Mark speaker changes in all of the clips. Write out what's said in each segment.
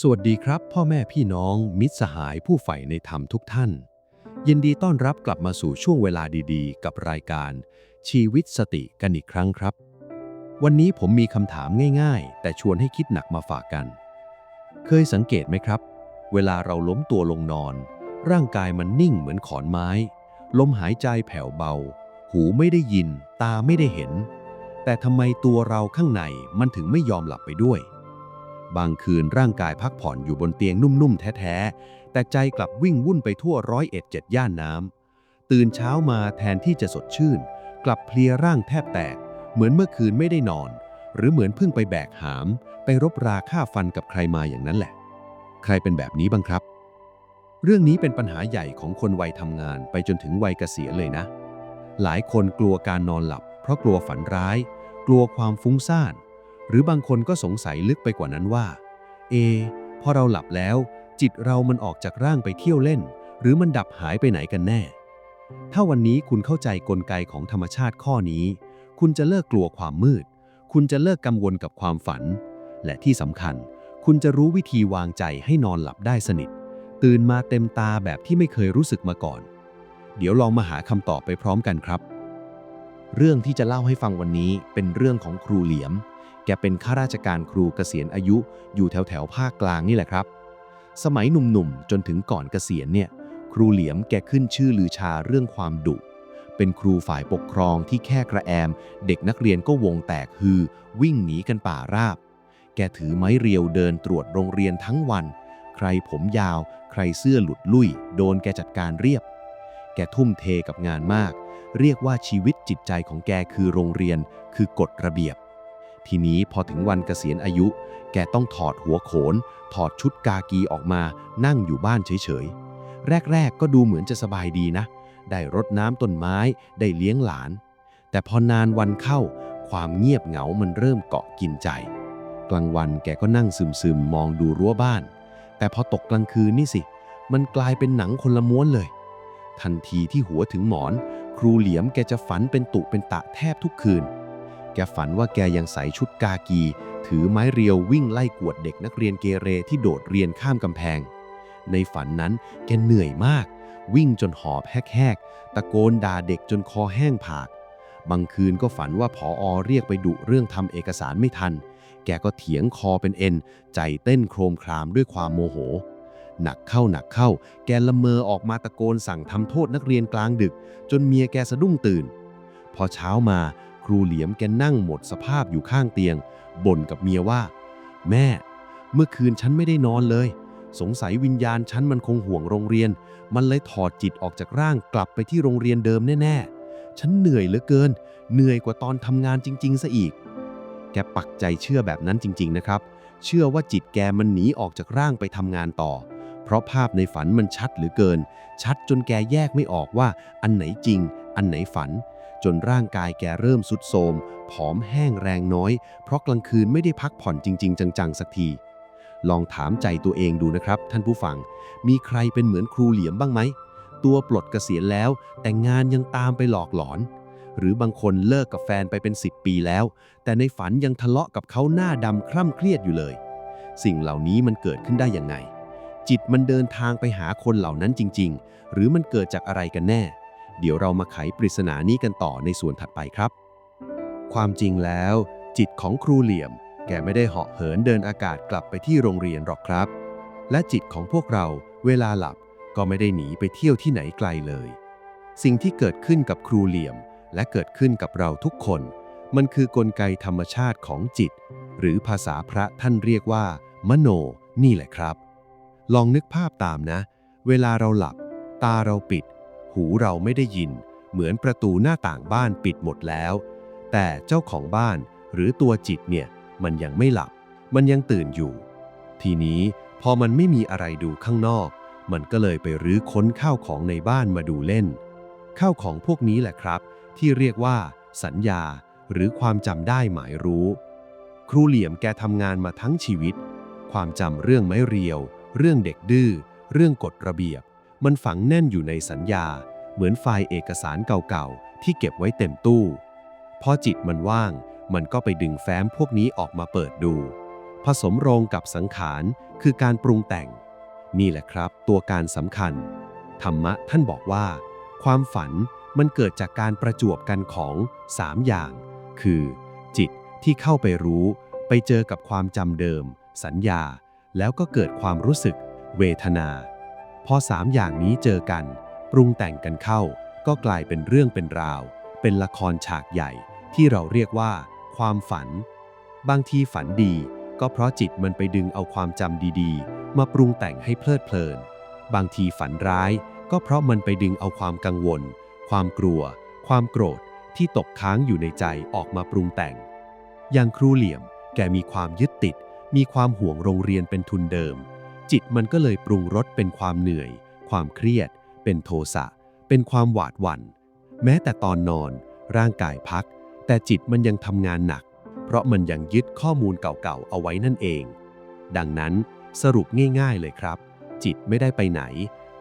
Speaker 1: สวัสดีครับ พ่อแม่พี่น้อง มิตรสหายผู้ใฝ่ในธรรมทุกท่าน ยินดีต้อนรับกลับมาสู่ช่วงเวลาดีๆ กับรายการ ชีวิตสติกันอีกครั้งครับ วันนี้ผมมีคำถามง่ายๆ แต่ชวนให้คิดหนักมาฝากกัน เคยสังเกตไหมครับ เวลาเราล้มตัวลงนอน ร่างกายมันนิ่งเหมือนขอนไม้ ลมหายใจแผ่วเบา หูไม่ได้ยิน ตาไม่ได้เห็น แต่ทำไมตัวเราข้างในมันถึงไม่ยอมหลับไปด้วย บางคืนร่างกายพักผ่อนอยู่บนเตียงนุ่มๆ แท้ๆ แต่ใจกลับวิ่งวุ่นไปทั่วร้อยเอ็ดเจ็ดย่านน้ำ ตื่นเช้ามาแทนที่จะสดชื่น กลับเพลียร่างแทบแตก เหมือนเมื่อคืนไม่ได้นอน หรือเหมือนเพิ่งไปแบกหาม ไปรบราฆ่าฟันกับใครมาอย่างนั้นแหละ ใครเป็นแบบนี้บ้างครับ เรื่องนี้เป็นปัญหาใหญ่ของคนวัยทำงานไปจนถึงวัยเกษียณเลยนะ หลายคนกลัวการนอนหลับ เพราะกลัวฝันร้าย กลัวความฟุ้งซ่าน หรือบางคนก็สงสัยลึกไปกว่านั้นว่า เอ พอเราหลับแล้ว จิตเรามันออกจากร่างไปเที่ยวเล่น หรือมันดับหายไปไหนกันแน่ ถ้าวันนี้คุณเข้าใจกลไกของธรรมชาติข้อนี้ คุณจะเลิกกลัวความมืด คุณจะเลิกกังวลกับความฝัน และที่สำคัญ คุณจะรู้วิธีวางใจให้นอนหลับได้สนิท ตื่นมาเต็มตาแบบที่ไม่เคยรู้สึกมาก่อน เดี๋ยวลองมาหาคำตอบไปพร้อมกันครับ
Speaker 2: เรื่องที่จะเล่าให้ฟังวันนี้เป็นเรื่องของครูเหลียม แกเป็นข้าราชการครูเกษียณอายุอยู่แถวแถวภาคกลางนี่แหละครับ สมัยหนุ่มๆ จนถึงก่อนเกษียณเนี่ย ครูเหลียมแกขึ้นชื่อลือชาเรื่องความดุ เป็นครูฝ่ายปกครองที่แค่กระแอม เด็กนักเรียนก็วงแตกฮือ วิ่งหนีกันป่าราบ แกถือไม้เรียวเดินตรวจโรงเรียนทั้งวัน ใครผมยาว ใครเสื้อหลุดลุ่ย โดนแกจัดการเรียบ แกทุ่มเทกับงานมาก เรียกว่าชีวิตจิตใจของแกคือโรงเรียน คือกฎระเบียบ ทีนี้พอถึงวันเกษียณอายุ แกต้องถอดหัวโขน ถอดชุดกากีออกมา นั่งอยู่บ้านเฉยๆ แรกๆ ก็ดูเหมือนจะสบายดีนะ ได้รดน้ำต้นไม้ ได้เลี้ยงหลาน แต่พอนานวันเข้า ความเงียบเหงามันเริ่มเกาะกินใจ กลางวันแกก็นั่งซึมๆ มองดูรั้วบ้าน แต่พอตกกลางคืนนี่สิ มันกลายเป็นหนังคนละม้วนเลย ทันทีที่หัวถึงหมอน ครูเหลียมแกจะฝันเป็นตุเป็นตะแทบทุกคืน แกฝันว่าแกยังใส่ชุดกากี ถือไม้เรียววิ่งไล่กวดเด็กนักเรียนเกเรที่โดดเรียนข้ามกำแพง ในฝันนั้นแกเหนื่อยมาก วิ่งจนหอบแหกๆตะโกนด่าเด็กจนคอแห้งผาก บางคืนก็ฝันว่าผออเรียกไปดุเรื่องทำเอกสารไม่ทัน แกก็เถียงคอเป็นเอ็น ใจเต้นโครมครามด้วยความโมโห หนักเข้าหนักเข้า แกละเมอออกมาตะโกนสั่งทำโทษนักเรียนกลางดึก จนเมียแกสะดุ้งตื่น พอเช้ามาครูเหลียมแกนั่งหมดสภาพอยู่ข้างเตียงบ่นกับเมียว่า แม่ เมื่อคืนฉันไม่ได้นอนเลย สงสัยวิญญาณฉันมันคงห่วงโรงเรียน มันเลยถอดจิตออกจากร่างกลับไปที่โรงเรียนเดิมแน่ๆ ฉันเหนื่อยเหลือเกิน เหนื่อยกว่าตอนทำงานจริง ๆซะอีก แกปักใจเชื่อแบบนั้นจริง ๆ นะครับ เชื่อว่าจิตแกมันหนีออกจากร่างไปทำงานต่อ เพราะภาพในฝันมันชัดเหลือเกิน ชัดจนแกแยกไม่ออกว่า อันไหนจริง อันไหนฝัน จนร่างกายแกเริ่มสุดโทมผอมแห้งแรงน้อย เพราะกลางคืนไม่ได้พักผ่อนจริง ๆ จังๆ สักที ลองถามใจตัวเองดูนะครับ ท่านผู้ฟัง มีใครเป็นเหมือนครูเหลียมบ้างไหม ตัวปลดเกษียณแล้ว แต่งานยังตามไปหลอกหลอน หรือบางคนเลิกกับแฟนไปเป็น 10 ปีแล้ว แต่ในฝันยังทะเลาะกับเขาหน้าดำคร่ำเครียดอยู่เลย สิ่งเหล่านี้มันเกิดขึ้นได้ยังไง จิตมันเดินทางไปหาคนเหล่านั้นจริง ๆ หรือมันเกิดจากอะไรกันแน่ เดี๋ยวเรามาไขปริศนานี้กันต่อในส่วนถัดไปครับ ความจริงแล้ว จิตของครูเหลี่ยม แกไม่ได้เหาะเหินเดินอากาศกลับไปที่โรงเรียนหรอกครับ และจิตของพวกเราเวลาหลับก็ไม่ได้หนีไปเที่ยวที่ไหนไกลเลย สิ่งที่เกิดขึ้นกับครูเหลี่ยม และเกิดขึ้นกับเราทุกคน มันคือกลไกธรรมชาติของจิต หรือภาษาพระท่านเรียกว่า มโนนี่แหละครับ ลองนึกภาพตามนะ เวลาเราหลับ ตาเราปิด หูเราไม่ได้ยิน เหมือนประตูหน้าต่างบ้านปิดหมดแล้ว แต่เจ้าของบ้านหรือตัวจิตเนี่ยมันยังไม่หลับ มันยังตื่นอยู่ ทีนี้พอมันไม่มีอะไรดูข้างนอก มันก็เลยไปรื้อค้นข้าวของในบ้านมาดูเล่น ข้าวของพวกนี้แหละครับ ที่เรียกว่า สัญญา หรือความจำได้หมายรู้ ครูเหลี่ยมแกทำงานมาทั้งชีวิต ความจำเรื่องไม้เรียว เรื่องเด็กดื้อ เรื่องกฎระเบียบ มันฝังแน่นอยู่ในสัญญา เหมือนไฟล์เอกสารเก่าๆ ที่เก็บไว้เต็มตู้ พอจิตมันว่าง มันก็ไปดึงแฟ้มพวกนี้ออกมาเปิดดู
Speaker 1: ผสมโรงกับสังขารคือการปรุงแต่ง นี่แหละครับ ตัวการสำคัญ ธรรมะท่านบอกว่า ความฝันมันเกิดจากการประจวบกันของสามอย่าง คือ จิตที่เข้าไปรู้ ไปเจอกับความจำเดิม สัญญา แล้วก็เกิดความรู้สึก เวทนา พอสามอย่างนี้เจอกัน ปรุงแต่งกันเข้า ก็กลายเป็นเรื่องเป็นราว เป็นละครฉากใหญ่ ที่เราเรียกว่า ความฝัน บางทีฝันดี ก็เพราะจิตมันไปดึงเอาความจำดีๆ มาปรุงแต่งให้เพลิดเพลิน บางทีฝันร้าย ก็เพราะมันไปดึงเอาความกังวล ความกลัว ความโกรธที่ตกค้างอยู่ในใจออกมาปรุงแต่ง อย่างครูเหลี่ยมแกมีความยึดติด มีความห่วงโรงเรียนเป็นทุนเดิม จิตมันก็เลยปรุงรสเป็นความเหนื่อย ความเครียด เป็นโทสะ เป็นความหวาดหวัน่น แม้แต่ตอนนอน ร่างกายพัก แต่จิตมันยังทำงานหนัก เพราะมันยังยึดข้อมูลเก่าๆเอาไว้นั่นเอง ดังนั้นสรุปง่ายๆเลยครับ จิตไม่ได้ไปไหน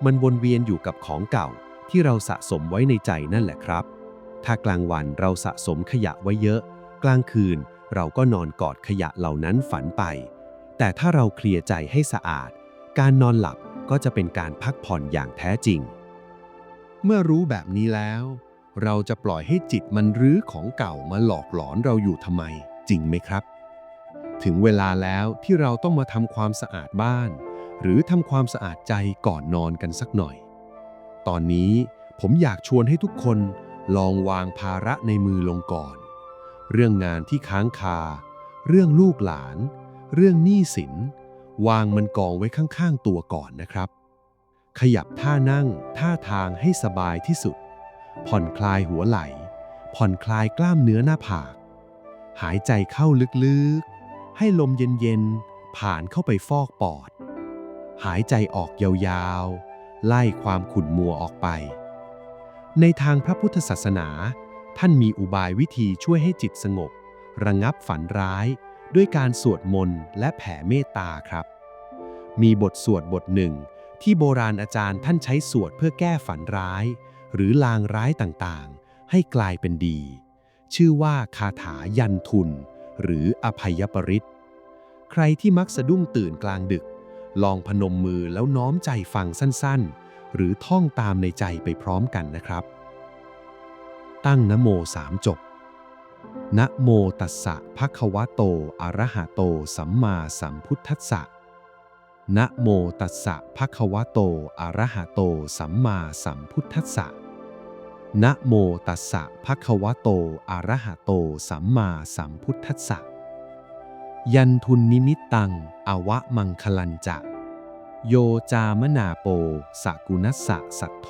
Speaker 1: มันวนเวียนอยู่กับของเก่า ที่เราสะสมไว้ในใจนั่นแหละครับ ถ้ากลางวันเราสะสมขยะไว้เยอะ กลางคืน เราก็นอนกอดขยะเหล่านั้นฝันไป แต่ถ้าเราเคลียร์ใจให้สะอาด การนอนหลับก็จะเป็นการพักผ่อนอย่างแท้จริง
Speaker 3: เมื่อรู้แบบนี้แล้ว เราจะปล่อยให้จิตมันรื้อของเก่ามาหลอกหลอนเราอยู่ทำไม จริงไหมครับ ถึงเวลาแล้วที่เราต้องมาทำความสะอาดบ้าน หรือทำความสะอาดใจก่อนนอนกันสักหน่อย ตอนนี้ผมอยากชวนให้ทุกคนลองวางภาระในมือลงก่อน เรื่องงานที่ค้างคา เรื่องลูกหลาน เรื่องหนี้สิน วางมันกองไว้ข้างๆตัวก่อนนะครับ ขยับท่านั่งท่าทางให้สบายที่สุด ผ่อนคลายหัวไหล่ ผ่อนคลายกล้ามเนื้อหน้าผาก หายใจเข้าลึกๆ ให้ลมเย็นๆ ผ่านเข้าไปฟอกปอด หายใจออกยาวๆ ไล่ความขุ่นมัวออกไป ในทางพระพุทธศาสนา ท่านมีอุบายวิธีช่วยให้จิตสงบ ระงับฝันร้าย ด้วยการสวดมนต์และแผ่เมตตาครับ มีบทสวดบทหนึ่ง ที่โบราณอาจารย์ท่านใช้สวดเพื่อแก้ฝันร้าย หรือลางร้ายต่างๆ ให้กลายเป็นดี ชื่อว่าคาถายันทุน หรืออภัยปริตใครที่มักสะดุ้งตื่นกลางดึก ลองพนมมือแล้วน้อมใจฟังสั้นๆ หรือท่องตามในใจไปพร้อมกันนะครับ ตั้งนโมสามจบนะโมตัสสะภะคะวะโต อะระหะโต สัมมาสัมพุทธัสสะนะโมตัสสะภะคะวะโต อะระหะโต สัมมาสัมพุทธัสสะนะโมตัสสะภะคะวะโต อะระหะโต สัมมาสัมพุทธัสสะ ยันทุนนิมิตตัง อวะมังคลันจะ โยจามนาโปสกุนัสสะสัทโท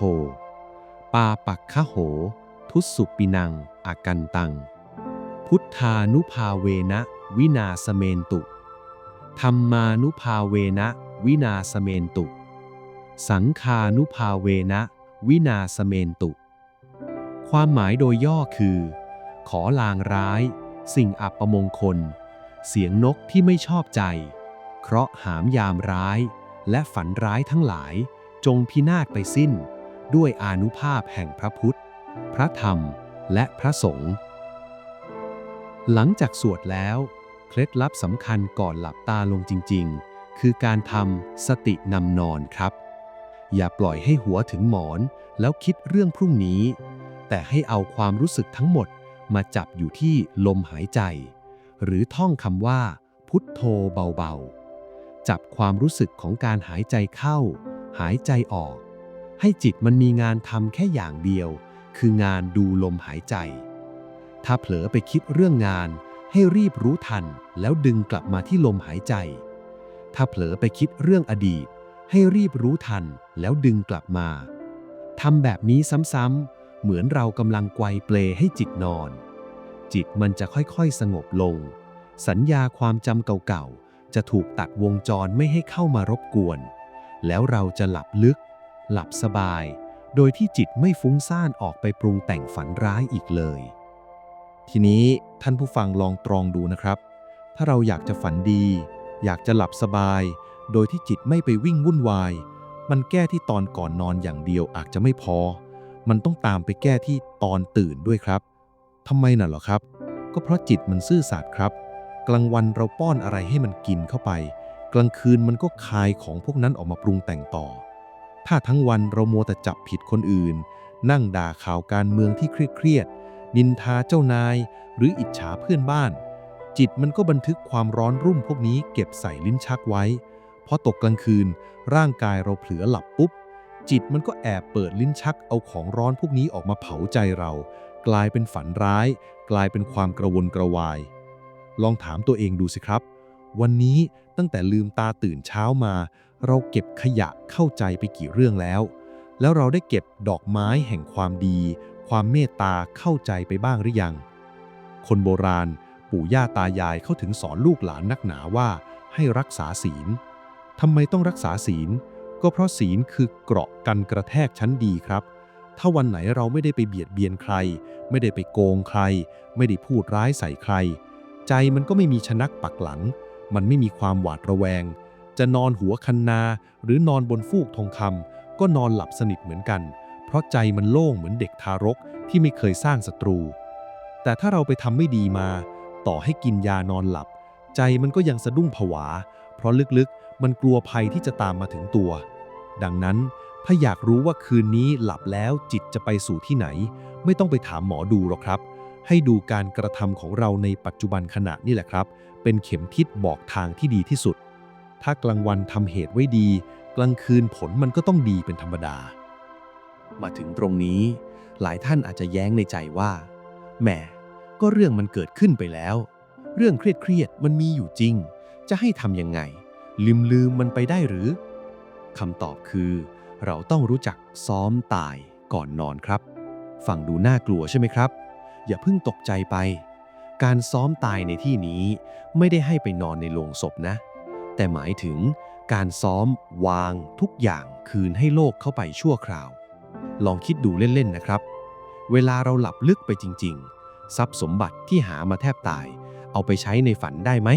Speaker 3: ปาปักขะโห ทุสุปินังอากันตัง พุทธานุภาเวนะ วินาสเมนตุธรรมานุภาเวนะ วินาสเมนตุ สังคานุภาเวนะ วินาสเมนตุ ความหมายโดยย่อคือ ขอลางร้าย สิ่งอัปมงคล เสียงนกที่ไม่ชอบใจ เคราะห์หามยามร้าย และฝันร้ายทั้งหลาย จงพินาศไปสิ้น ด้วยอานุภาพแห่งพระพุทธ พระธรรม และพระสงฆ์ หลังจากสวดแล้ว เคล็ดลับสำคัญก่อนหลับตาลงจริง ๆ คือการทำสตินำนอนครับ อย่าปล่อยให้หัวถึงหมอนแล้วคิดเรื่องพรุ่งนี้ แต่ให้เอาความรู้สึกทั้งหมดมาจับอยู่ที่ลมหายใจ หรือท่องคำว่า พุทโธเบาๆ จับความรู้สึกของการหายใจเข้า หายใจออก ให้จิตมันมีงานทำแค่อย่างเดียว คืองานดูลมหายใจ ถ้าเผลอไปคิดเรื่องงาน ให้รีบรู้ทันแล้วดึงกลับมาที่ลมหายใจ ถ้าเผลอไปคิดเรื่องอดีต ให้รีบรู้ทันแล้วดึงกลับมาทำแบบนี้ซ้ำๆเหมือนเรากำลังไกวเปลให้จิตนอน จิตมันจะค่อยๆสงบลง สัญญาความจำเก่าๆ จะถูกตัดวงจรไม่ให้เข้ามารบกวน แล้วเราจะหลับลึก หลับสบาย โดยที่จิตไม่ฟุ้งซ่านออกไปปรุงแต่งฝันร้ายอีกเลย ทีนี้ท่านผู้ฟังลองตรองดูนะครับ ถ้าเราอยากจะฝันดี อยากจะหลับสบาย โดยที่จิตไม่ไปวิ่งวุ่นวาย มันแก้ที่ตอนก่อนนอนอย่างเดียวอาจจะไม่พอ มันต้องตามไปแก้ที่ตอนตื่นด้วยครับทำไมน่ะหรอครับ ก็เพราะจิตมันซื่อสัตย์ครับ กลางวันเราป้อนอะไรให้มันกินเข้าไป กลางคืนมันก็คายของพวกนั้นออกมาปรุงแต่งต่อ ถ้าทั้งวันเรามัวแต่จับผิดคนอื่น นั่งด่าข่าวการเมืองที่เครียดๆนินทาเจ้านาย หรืออิจฉาเพื่อนบ้าน จิตมันก็บันทึกความร้อนรุ่มพวกนี้เก็บใส่ลิ้นชักไว้พอตกกลางคืน ร่างกายเราเผลอหลับปุ๊บ จิตมันก็แอบเปิดลิ้นชักเอาของร้อนพวกนี้ออกมาเผาใจเรา กลายเป็นฝันร้าย กลายเป็นความกระวนกระวาย ลองถามตัวเองดูสิครับ วันนี้ตั้งแต่ลืมตาตื่นเช้ามา เราเก็บขยะเข้าใจไปกี่เรื่องแล้ว แล้วเราได้เก็บดอกไม้แห่งความดี ความเมตตาเข้าใจไปบ้างหรือยัง คนโบราณปู่ย่าตายายเขาถึงสอนลูกหลานนักหนาว่าให้รักษาศีลทำไมต้องรักษาศีล ก็เพราะศีลคือเกราะกันกระแทกชั้นดีครับ ถ้าวันไหนเราไม่ได้ไปเบียดเบียนใคร ไม่ได้ไปโกงใคร ไม่ได้พูดร้ายใส่ใคร ใจมันก็ไม่มีชนักปักหลัง มันไม่มีความหวาดระแวง จะนอนหัวคันนา หรือนอนบนฟูกทองคำก็นอนหลับสนิทเหมือนกัน เพราะใจมันโล่งเหมือนเด็กทารกที่ไม่เคยสร้างศัตรู แต่ถ้าเราไปทำไม่ดีมา ต่อให้กินยานอนหลับ ใจมันก็ยังสะดุ้งผวา เพราะลึกๆ มันกลัวภัยที่จะตามมาถึงตัว ดังนั้นถ้าอยากรู้ว่าคืนนี้หลับแล้วจิตจะไปสู่ที่ไหน ไม่ต้องไปถามหมอดูหรอกครับ ให้ดูการกระทำของเราในปัจจุบันขณะนี่แหละครับ เป็นเข็มทิศบอกทางที่ดีที่สุด ถ้ากลางวันทำเหตุไว้ดี กลางคืนผลมันก็ต้องดีเป็นธรรมดา
Speaker 2: มาถึงตรงนี้ หลายท่านอาจจะแย้งในใจว่า แหม ก็เรื่องมันเกิดขึ้นไปแล้ว เรื่องเครียดๆมันมีอยู่จริง จะให้ทำยังไง ลืมลืมมันไปได้หรือคำตอบคือ เราต้องรู้จักซ้อมตายก่อนนอนครับ ฟังดูน่ากลัวใช่ไหมครับ อย่าเพิ่งตกใจไป การซ้อมตายในที่นี้ไม่ได้ให้ไปนอนในโลงศพนะ แต่หมายถึงการซ้อมวางทุกอย่างคืนให้โลกเข้าไปชั่วคราว ลองคิดดูเล่น ๆ นะครับ เวลาเราหลับลึกไปจริง ๆ ทรัพย์สมบัติที่หามาแทบตาย เอาไปใช้ในฝันได้ไหม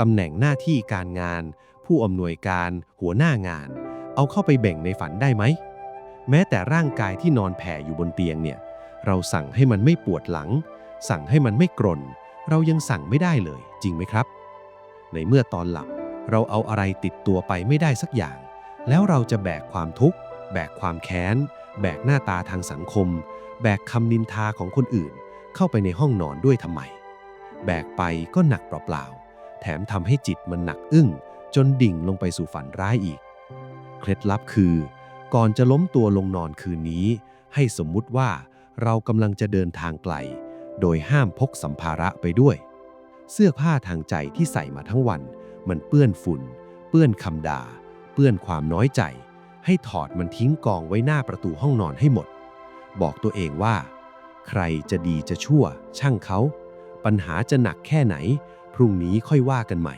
Speaker 2: ตำแหน่งหน้าที่การงาน ผู้อำนวยการหัวหน้างาน เอาเข้าไปแบ่งในฝันได้ไหม แม้แต่ร่างกายที่นอนแผ่อยู่บนเตียงเนี่ย เราสั่งให้มันไม่ปวดหลัง สั่งให้มันไม่กรน เรายังสั่งไม่ได้เลย จริงไหมครับ ในเมื่อตอนหลับ เราเอาอะไรติดตัวไปไม่ได้สักอย่าง แล้วเราจะแบกความทุกข์ แบกความแค้น แบกหน้าตาทางสังคม แบกคำนินทาของคนอื่น เข้าไปในห้องนอนด้วยทำไม แบกไปก็หนักเปล่าๆ แถมทำให้จิตมันหนักอึ้ง จนดิ่งลงไปสู่ฝันร้ายอีก เคล็ดลับคือ ก่อนจะล้มตัวลงนอนคืนนี้ ให้สมมุติว่าเรากำลังจะเดินทางไกล โดยห้ามพกสัมภาระไปด้วย เสื้อผ้าทางใจที่ใส่มาทั้งวัน มันเปื้อนฝุ่น เปื้อนคำด่า เปื้อนความน้อยใจ ให้ถอดมันทิ้งกองไว้หน้าประตูห้องนอนให้หมด บอกตัวเองว่า ใครจะดีจะชั่ว ช่างเขา ปัญหาจะหนักแค่ไหน พรุ่งนี้ค่อยว่ากันใหม่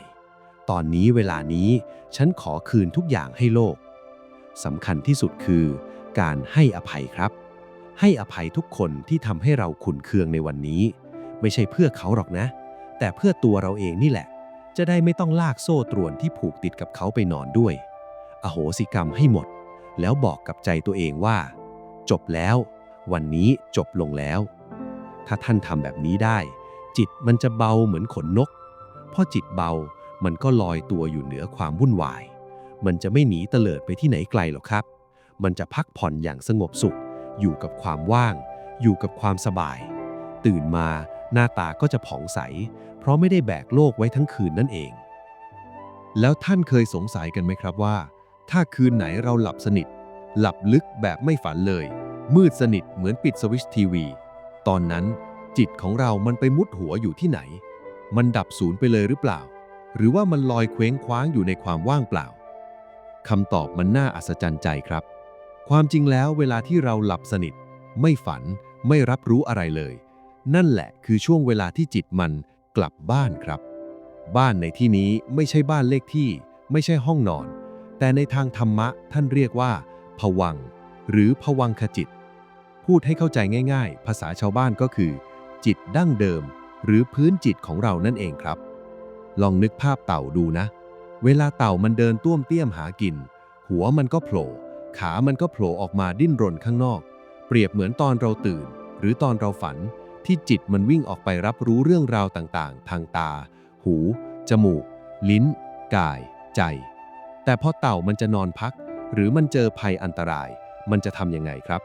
Speaker 2: ตอนนี้เวลานี้ฉันขอคืนทุกอย่างให้โลกสำคัญที่สุดคือ การให้อภัยครับ ให้อภัยทุกคนที่ทำให้เราขุนเคืองในวันนี้ ไม่ใช่เพื่อเขาหรอกนะ แต่เพื่อตัวเราเองนี่แหละ จะได้ไม่ต้องลากโซ่ตรวนที่ผูกติดกับเขาไปนอนด้วย อโหสิกรรมให้หมด แล้วบอกกับใจตัวเองว่า จบแล้ว วันนี้จบลงแล้ว ถ้าท่านทำแบบนี้ได้ จิตมันจะเบาเหมือนขนนก พอจิตเบามันก็ลอยตัวอยู่เหนือความวุ่นวาย มันจะไม่หนีเตลิดไปที่ไหนไกลหรอกครับ มันจะพักผ่อนอย่างสงบสุข อยู่กับความว่าง อยู่กับความสบาย ตื่นมา หน้าตาก็จะผ่องใส เพราะไม่ได้แบกโลกไว้ทั้งคืนนั่นเอง
Speaker 3: แล้วท่านเคยสงสัยกันไหมครับว่า ถ้าคืนไหนเราหลับสนิท หลับลึกแบบไม่ฝันเลย มืดสนิทเหมือนปิดสวิตช์ทีวี ตอนนั้นจิตของเรามันไปมุดหัวอยู่ที่ไหน มันดับศูนย์ไปเลยหรือเปล่า หรือว่ามันลอยเคว้งคว้างอยู่ในความว่างเปล่าคำตอบมันน่าอัศจรรย์ใจครับ ความจริงแล้วเวลาที่เราหลับสนิท ไม่ฝันไม่รับรู้อะไรเลย นั่นแหละคือช่วงเวลาที่จิตมันกลับบ้านครับ บ้านในที่นี้ไม่ใช่บ้านเลขที่ ไม่ใช่ห้องนอน แต่ในทางธรรมะท่านเรียกว่าผวัง หรือผวังคจิต พูดให้เข้าใจง่าย ๆ ภาษาชาวบ้านก็คือ จิตดั้งเดิม หรือพื้นจิตของเรานั่นเองครับ ลองนึกภาพเต่าดูนะ เวลาเต่ามันเดินต้วมเตี้ยมหากิน หัวมันก็โผล่ขามันก็โผล่ออกมาดิ้นรนข้างนอก เปรียบเหมือนตอนเราตื่น หรือตอนเราฝัน ที่จิตมันวิ่งออกไปรับรู้เรื่องราวต่างๆ ทางตา หู
Speaker 1: จมูก ลิ้น กาย ใจ แต่พอเต่ามันจะนอนพัก หรือมันเจอภัยอันตราย มันจะทำยังไงครับ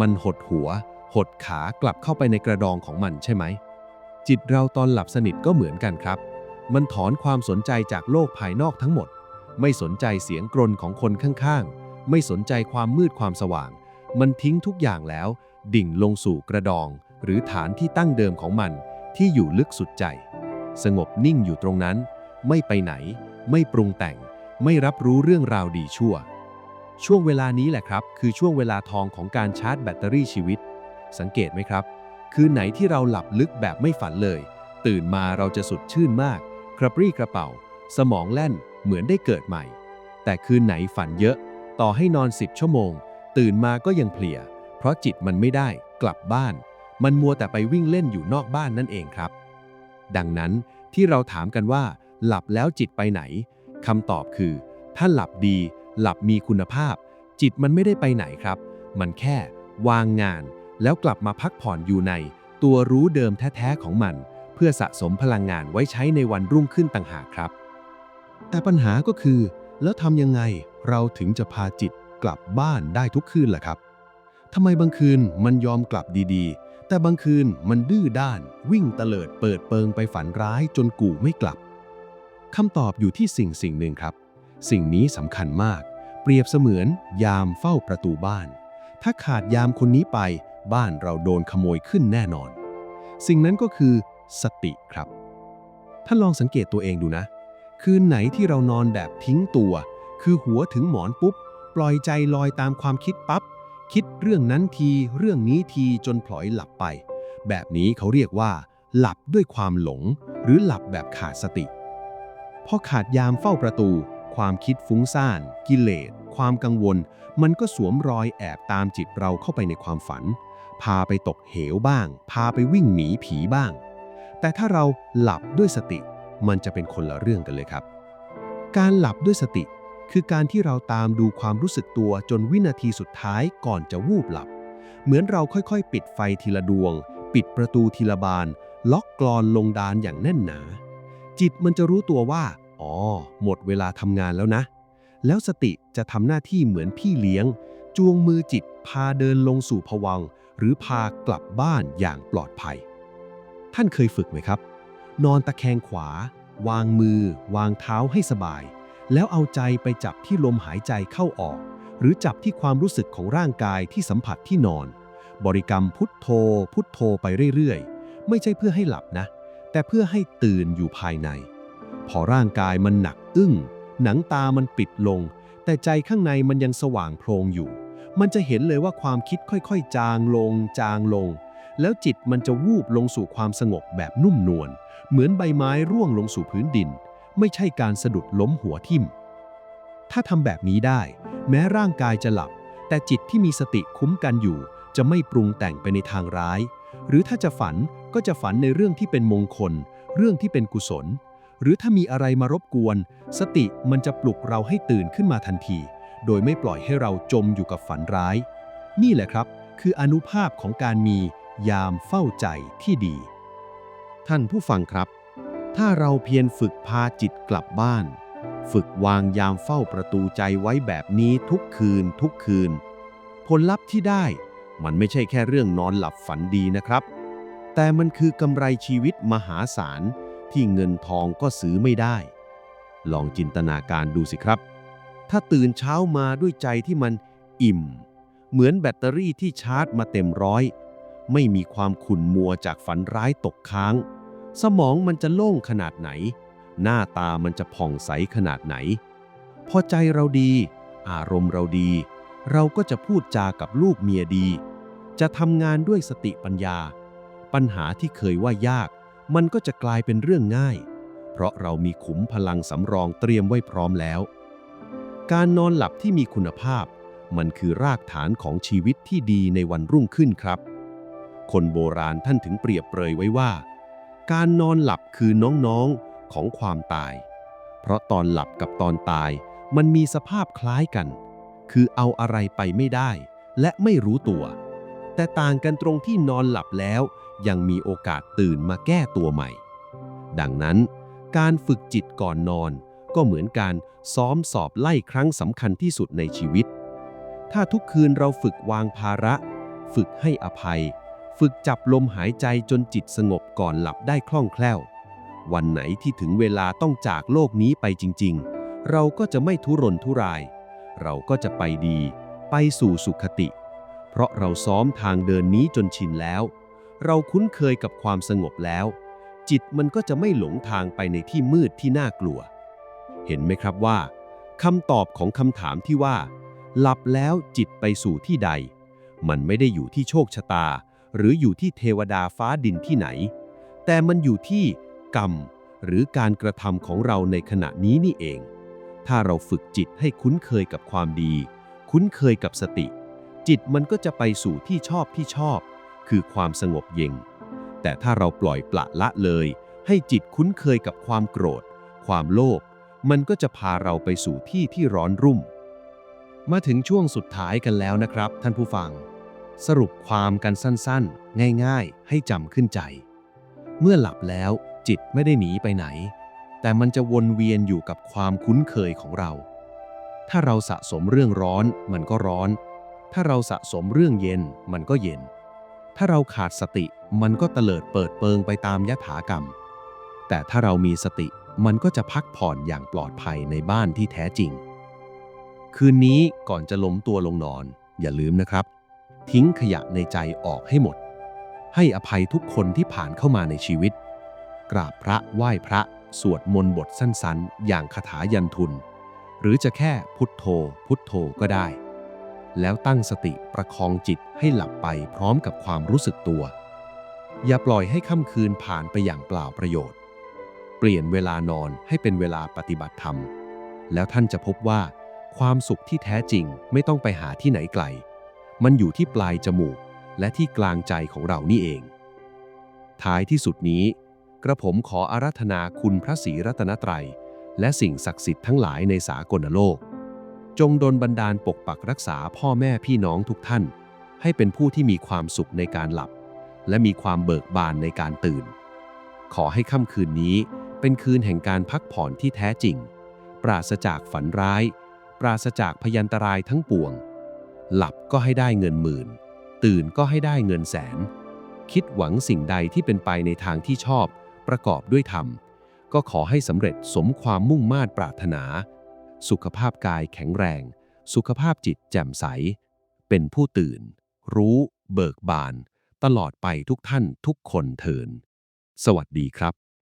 Speaker 1: มันหดหัว หดขากลับเข้าไปในกระดองของมันใช่ไหม จิตเราตอนหลับสนิทก็เหมือนกันครับ มันถอนความสนใจจากโลกภายนอกทั้งหมด ไม่สนใจเสียงกรนของคนข้างๆ ไม่สนใจความมืดความสว่าง มันทิ้งทุกอย่างแล้ว ดิ่งลงสู่กระดอง หรือฐานที่ตั้งเดิมของมันที่อยู่ลึกสุดใจ สงบนิ่งอยู่ตรงนั้น ไม่ไปไหน ไม่ปรุงแต่ง ไม่รับรู้เรื่องราวดีชั่ว ช่วงเวลานี้แหละครับ คือช่วงเวลาทองของการชาร์จแบตเตอรี่ชีวิต สังเกตไหมครับ คืนไหนที่เราหลับลึกแบบไม่ฝันเลย ตื่นมาเราจะสดชื่นมาก กระปรี้กระเป๋า สมองแล่นเหมือนได้เกิดใหม่ แต่คืนไหนฝันเยอะ ต่อให้นอน 10 ชั่วโมง ตื่นมาก็ยังเพลีย เพราะจิตมันไม่ได้กลับบ้าน มันมัวแต่ไปวิ่งเล่นอยู่นอกบ้านนั่นเองครับ ดังนั้นที่เราถามกันว่า หลับแล้วจิตไปไหนคำตอบคือ ถ้าหลับดี หลับมีคุณภาพ จิตมันไม่ได้ไปไหนครับ มันแค่วางงาน แล้วกลับมาพักผ่อนอยู่ใน ตัวรู้เดิมแท้ๆของมัน เพื่อสะสมพลังงานไว้ใช้ในวันรุ่งขึ้นต่างหากครับ
Speaker 3: แต่ปัญหาก็คือ แล้วทำยังไงเราถึงจะพาจิตกลับบ้านได้ทุกคืนล่ะครับทำไมบางคืนมันยอมกลับดีๆ แต่บางคืนมันดื้อด้าน วิ่งเตลิดเปิดเปิงไปฝันร้ายจนกู่ไม่กลับคำตอบอยู่ที่สิ่งสิ่งหนึ่งครับ สิ่งนี้สำคัญมาก เปรียบเสมือน ยามเฝ้าประตูบ้าน ถ้าขาดยามคนนี้ไป บ้านเราโดนขโมยขึ้นแน่นอน สิ่งนั้นก็คือ สติครับท่านลองสังเกตตัวเองดูนะ คืนไหนที่เรานอนแบบทิ้งตัว คือหัวถึงหมอนปุ๊บ ปล่อยใจลอยตามความคิดปับ๊บ คิดเรื่องนั้นทีเรื่องนี้ทีจนพลอยหลับไป แบบนี้เขาเรียกว่า หลับด้วยความหลง หรือหลับแบบขาดสติพอขาดยามเฝ้าประตู ความคิดฟุ้งซ่าน กิเลส ความกังวล มันก็สวมรอยแอบตามจิตเราเข้าไปในความฝัน พาไปตกเหวบ้าง พาไปวิ่งหนีผีบ้าง แต่ถ้าเราหลับด้วยสติ มันจะเป็นคนละเรื่องกันเลยครับ การหลับด้วยสติ คือการที่เราตามดูความรู้สึกตัวจนวินาทีสุดท้ายก่อนจะวูบหลับ เหมือนเราค่อยๆ ปิดไฟทีละดวง ปิดประตูทีละบาน ล็อกกรอนลงดานอย่างแน่นหนา จิตมันจะรู้ตัวว่า อ๋อ หมดเวลาทำงานแล้วนะ แล้วสติจะทำหน้าที่เหมือนพี่เลี้ยงจวงมือจิตพาเดินลงสู่ภวัง หรือพากลับบ้านอย่างปลอดภัย ท่านเคยฝึกไหมครับ นอนตะแคงขวา วางมือ วางเท้าให้สบาย แล้วเอาใจไปจับที่ลมหายใจเข้าออก หรือจับที่ความรู้สึกของร่างกายที่สัมผัสที่นอน บริกรรมพุทโธ พุทโธไปเรื่อยๆ ไม่ใช่เพื่อให้หลับนะ แต่เพื่อให้ตื่นอยู่ภายใน พอร่างกายมันหนักอึ้ง หนังตามันปิดลง แต่ใจข้างในมันยังสว่างโพลงอยู่ มันจะเห็นเลยว่าความคิดค่อยๆ จางลง จางลง แล้วจิตมันจะวูบลงสู่ความสงบแบบนุ่มนวลเหมือนใบไม้ร่วงลงสู่พื้นดิน ไม่ใช่การสะดุดล้มหัวทิ่ม ถ้าทำแบบนี้ได้ แม้ร่างกายจะหลับ แต่จิตที่มีสติคุ้มกันอยู่ จะไม่ปรุงแต่งไปในทางร้าย หรือถ้าจะฝันก็จะฝันในเรื่องที่เป็นมงคล เรื่องที่เป็นกุศล หรือถ้ามีอะไรมารบกวน สติมันจะปลุกเราให้ตื่นขึ้นมาทันที โดยไม่ปล่อยให้เราจมอยู่กับฝันร้าย นี่แหละครับ คืออนุภาพของการมียามเฝ้าใจที่ดี ท่านผู้ฟังครับ ถ้าเราเพียรฝึกพาจิตกลับบ้าน ฝึกวางยามเฝ้าประตูใจไว้แบบนี้ทุกคืนทุกคืน ผลลัพธ์ที่ได้มันไม่ใช่แค่เรื่องนอนหลับฝันดีนะครับ แต่มันคือกำไรชีวิตมหาศาลที่เงินทองก็ซื้อไม่ได้ ลองจินตนาการดูสิครับ ถ้าตื่นเช้ามาด้วยใจที่มันอิ่ม เหมือนแบตเตอรี่ที่ชาร์จมาเต็มร้อย ไม่มีความขุ่นมัวจากฝันร้ายตกค้าง สมองมันจะโล่งขนาดไหน หน้าตามันจะผ่องใสขนาดไหน พอใจเราดี อารมณ์เราดี เราก็จะพูดจากับลูกเมียดี จะทำงานด้วยสติปัญญา ปัญหาที่เคยว่ายาก มันก็จะกลายเป็นเรื่องง่าย เพราะเรามีขุมพลังสำรองเตรียมไว้พร้อมแล้ว การนอนหลับที่มีคุณภาพ มันคือรากฐานของชีวิตที่ดีในวันรุ่งขึ้นครับ คนโบราณท่านถึงเปรียบเปรยไว้ว่า การนอนหลับคือน้องๆของความตาย เพราะตอนหลับกับตอนตายมันมีสภาพคล้ายกัน คือเอาอะไรไปไม่ได้ และไม่รู้ตัว แต่ต่างกันตรงที่นอนหลับแล้ว ยังมีโอกาสตื่นมาแก้ตัวใหม่ ดังนั้น
Speaker 1: การฝึกจิตก่อนนอน ก็เหมือนการซ้อมสอบไล่ครั้งสำคัญที่สุดในชีวิต ถ้าทุกคืนเราฝึกวางภาระ ฝึกให้อภัย ฝึกจับลมหายใจจนจิตสงบก่อนหลับได้คล่องแคล่ว วันไหนที่ถึงเวลาต้องจากโลกนี้ไปจริง ๆ เราก็จะไม่ทุรนทุราย เราก็จะไปดี ไปสู่สุขติ เพราะเราซ้อมทางเดินนี้จนชินแล้ว เราคุ้นเคยกับความสงบแล้ว จิตมันก็จะไม่หลงทางไปในที่มืดที่น่ากลัว เห็นไหมครับว่าคำตอบของคำถามที่ว่า หลับแล้วจิตไปสู่ที่ใด มันไม่ได้อยู่ที่โชคชะตา หรืออยู่ที่เทวดาฟ้าดินที่ไหน แต่มันอยู่ที่กรรม หรือการกระทำของเราในขณะนี้นี่เอง ถ้าเราฝึกจิตให้คุ้นเคยกับความดี คุ้นเคยกับสติ จิตมันก็จะไปสู่ที่ชอบที่ชอบ คือความสงบเย็นแต่ถ้าเราปล่อยปละละเลย ให้จิตคุ้นเคยกับความโกรธ ความโลภมันก็จะพาเราไปสู่ที่ที่ร้อนรุ่ม
Speaker 2: มาถึงช่วงสุดท้ายกันแล้วนะครับ ท่านผู้ฟัง สรุปความกันสั้นๆ ง่ายๆ ให้จำขึ้นใจ เมื่อหลับแล้วจิตไม่ได้หนีไปไหน แต่มันจะวนเวียนอยู่กับความคุ้นเคยของเรา ถ้าเราสะสมเรื่องร้อนมันก็ร้อน ถ้าเราสะสมเรื่องเย็นมันก็เย็น ถ้าเราขาดสติมันก็เตลิดเปิดเปิงไปตามยถากรรม แต่ถ้าเรามีสติมันก็จะพักผ่อนอย่างปลอดภัยในบ้านที่แท้จริง คืนนี้ก่อนจะล้มตัวลงนอน อย่าลืมนะครับ ทิ้งขยะในใจออกให้หมด ให้อภัยทุกคนที่ผ่านเข้ามาในชีวิต กราบพระไหว้พระ สวดมนต์บทสั้นๆ อย่างคาถายันทุน หรือจะแค่พุทโธ พุทโธก็ได้ แล้วตั้งสติประคองจิตให้หลับไปพร้อมกับความรู้สึกตัว อย่าปล่อยให้ค่ำคืนผ่านไปอย่างเปล่าประโยชน์ เปลี่ยนเวลานอนให้เป็นเวลาปฏิบัติธรรม แล้วท่านจะพบว่า ความสุขที่แท้จริงไม่ต้องไปหาที่ไหนไกล มันอยู่ที่ปลายจมูกและที่กลางใจของเรานี่เอง ท้ายที่สุดนี้ กระผมขออาราธนาคุณพระศรีรัตนตรัย และสิ่งศักดิ์สิทธิ์ทั้งหลายในสากลโลก จงดลบันดาลปกปักรักษาพ่อแม่พี่น้องทุกท่าน ให้เป็นผู้ที่มีความสุขในการหลับ และมีความเบิกบานในการตื่น ขอให้ค่ำคืนนี้เป็นคืนแห่งการพักผ่อนที่แท้จริง ปราศจากฝันร้าย ปราศจากพยันตรายทั้งปวง หลับก็ให้ได้เงินหมื่น ตื่นก็ให้ได้เงินแสน คิดหวังสิ่งใดที่เป็นไปในทางที่ชอบ ประกอบด้วยธรรม ก็ขอให้สำเร็จสมความมุ่งมา่ปรารถนา สุขภาพกายแข็งแรง สุขภาพจิตแจ่มใส เป็นผู้ตื่น รู้ เบิกบาน ตลอดไปทุกท่านทุกคนเทิน สวัสดีครับ